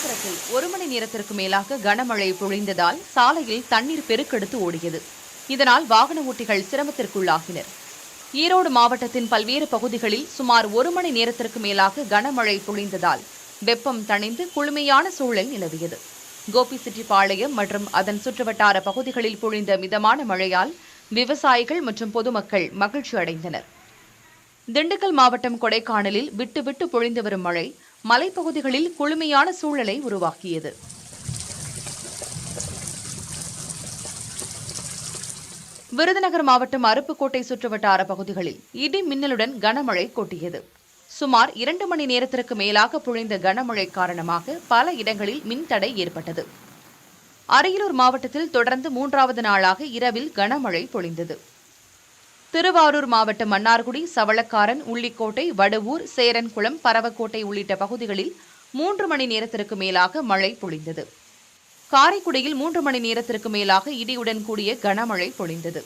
விழுப்புரத்தில் ஒரு மணி நேரத்திற்கு மேலாக கனமழை பொழிந்ததால் சாலையில் தண்ணீர் பெருக்கெடுத்து ஓடியது. இதனால் வாகன ஓட்டிகள் சிரமத்திற்குள்ளாகினர். ஈரோடு மாவட்டத்தின் பல்வேறு பகுதிகளில் சுமார் ஒரு மணி நேரத்திற்கு மேலாக கனமழை பொழிந்ததால் வெப்பம் தணிந்து குளுமையான சூழல் நிலவியது. கோபிசெட்டிப்பாளையம் மற்றும் அதன் சுற்றுவட்டார பகுதிகளில் பொழிந்த மிதமான மழையால் விவசாயிகள் மற்றும் பொதுமக்கள் மகிழ்ச்சி அடைந்தனர் திண்டுக்கல் மாவட்டம் கொடைக்கானலில் விட்டு விட்டு பொழிந்து வரும் மழை மலைப்பகுதிகளில் குளுமையான சூழலை உருவாக்கியது. விருதுநகர் மாவட்டம் அருப்புக்கோட்டை சுற்றுவட்டார பகுதிகளில் இடி மின்னலுடன் கனமழை கொட்டியது. சுமார் இரண்டு மணி நேரத்திற்கு மேலாக பொழிந்த கனமழை காரணமாக பல இடங்களில் மின்தடை ஏற்பட்டது. அரியலூர் மாவட்டத்தில் தொடர்ந்து மூன்றாவது நாளாக இரவில் கனமழை பொழிந்தது. திருவாரூர் மாவட்டம் மன்னார்குடி சவளக்காரன் உள்ளிக்கோட்டை வடுவூர் சேரன்குளம் பரவக்கோட்டை உள்ளிட்ட பகுதிகளில் மூன்று மணி நேரத்திற்கு மேலாக மழை பொழிந்தது. காரைக்குடியில் மூன்று மணி நேரத்திற்கு மேலாக இடியுடன் கூடிய கனமழை பொழிந்தது.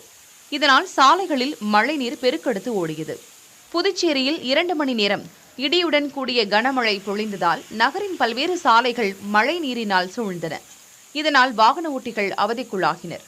இதனால் சாலைகளில் மழைநீர் பெருக்கெடுத்து ஓடியது. புதுச்சேரியில் இரண்டு மணி நேரம் இடியுடன் கூடிய கனமழை பொழிந்ததால் நகரின் பல்வேறு சாலைகள் மழை நீரினால் சூழ்ந்தன. இதனால் வாகன ஓட்டிகள் அவதிக்குள்ளாகினர்.